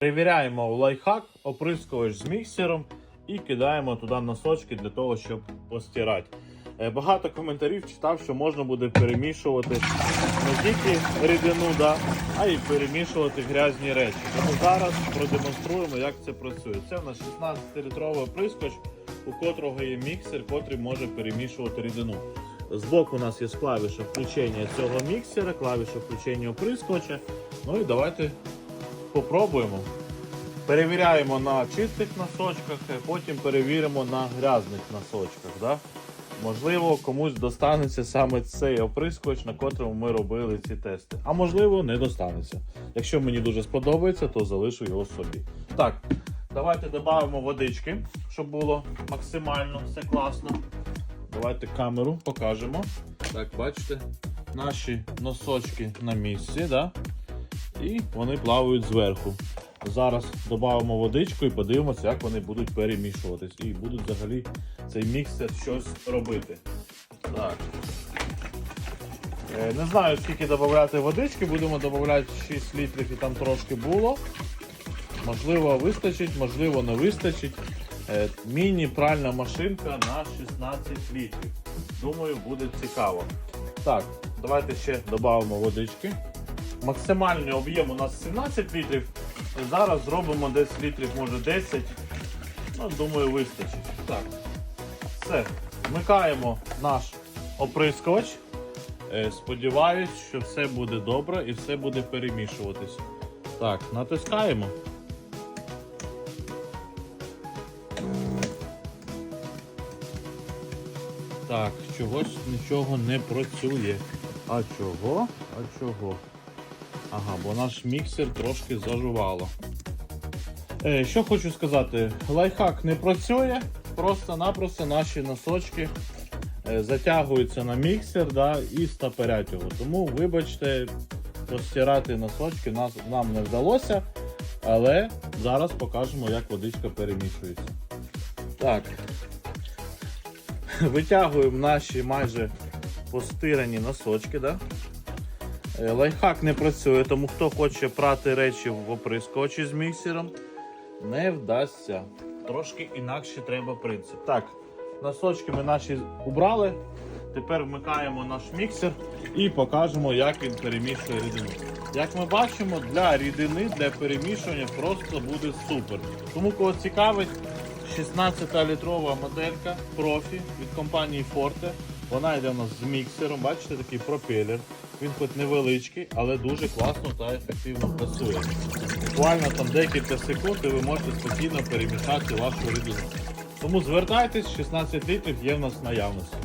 Перевіряємо лайфхак, оприскувач з міксером і кидаємо туди носочки для того, щоб постирати. Е, Багато коментарів читав, що можна буде перемішувати не тільки рідину, да, а й перемішувати грязні речі. Тому зараз продемонструємо, як це працює. Це в нас 16-літровий оприскувач, у котрого є міксер, котрий може перемішувати рідину. Збоку у нас є клавіша включення цього міксера, клавіша включення оприскувача. Ну і давайте попробуємо. Перевіряємо на чистих носочках, е, потім перевіримо на грязних носочках. Да? Можливо, комусь достанеться саме цей оприскувач, на котрому ми робили ці тести. А можливо, не достанеться. Якщо мені дуже сподобається, то залишу його собі. Так, давайте додамо водички, щоб було максимально все класно. Давайте камеру покажемо. Так, бачите, наші носочки на місці, да? І вони плавають зверху. Зараз додамо водичку і подивимося, як вони будуть перемішуватись. І будуть взагалі цей міксер щось робити. Так. Е, Не знаю, скільки додати водички, будемо додати 6 літрів і там трошки було. Можливо, вистачить, можливо, не вистачить. Е, Міні-пральна машинка на 16 літрів. Думаю, буде цікаво. Так, давайте ще додамо водички. Максимальний об'єм у нас 17 літрів. Зараз зробимо десь літрів, може 10. Ну, думаю, вистачить. Так. Все. Вмикаємо наш оприскувач. Е, Сподіваюсь, що все буде добре і все буде перемішуватись. Так, натискаємо. Так, чогось нічого не працює. А чого? А чого? Ага, бо наш міксер трошки зажувало. Е, що хочу сказати, лайфхак не працює, просто-напросто наші носочки е, затягуються на міксер да, і стаперять його. Тому, вибачте, розтирати носочки нас, нам не вдалося, але зараз покажемо, як водичка перемішується. Так. Витягуємо наші майже постирані носочки. Да? Е, Лайфхак не працює, тому хто хоче прати речі в оприскувачі з міксером, не вдасться. Трошки інакше треба принцип. Так, носочки ми наші убрали. Тепер вмикаємо наш міксер і покажемо, як він перемішує рідину. Як ми бачимо, для рідини, для перемішування просто буде супер. Тому кого цікавить, 16-літрова моделька профі від компанії Forte. Вона йде у нас з міксером, бачите, такий пропелер. Він хоч невеличкий, але дуже класно та ефективно працює. Буквально там декілька секунд і ви можете спокійно перемішати вашу рідину. Тому звертайтесь, 16 літрів є в нас наявності.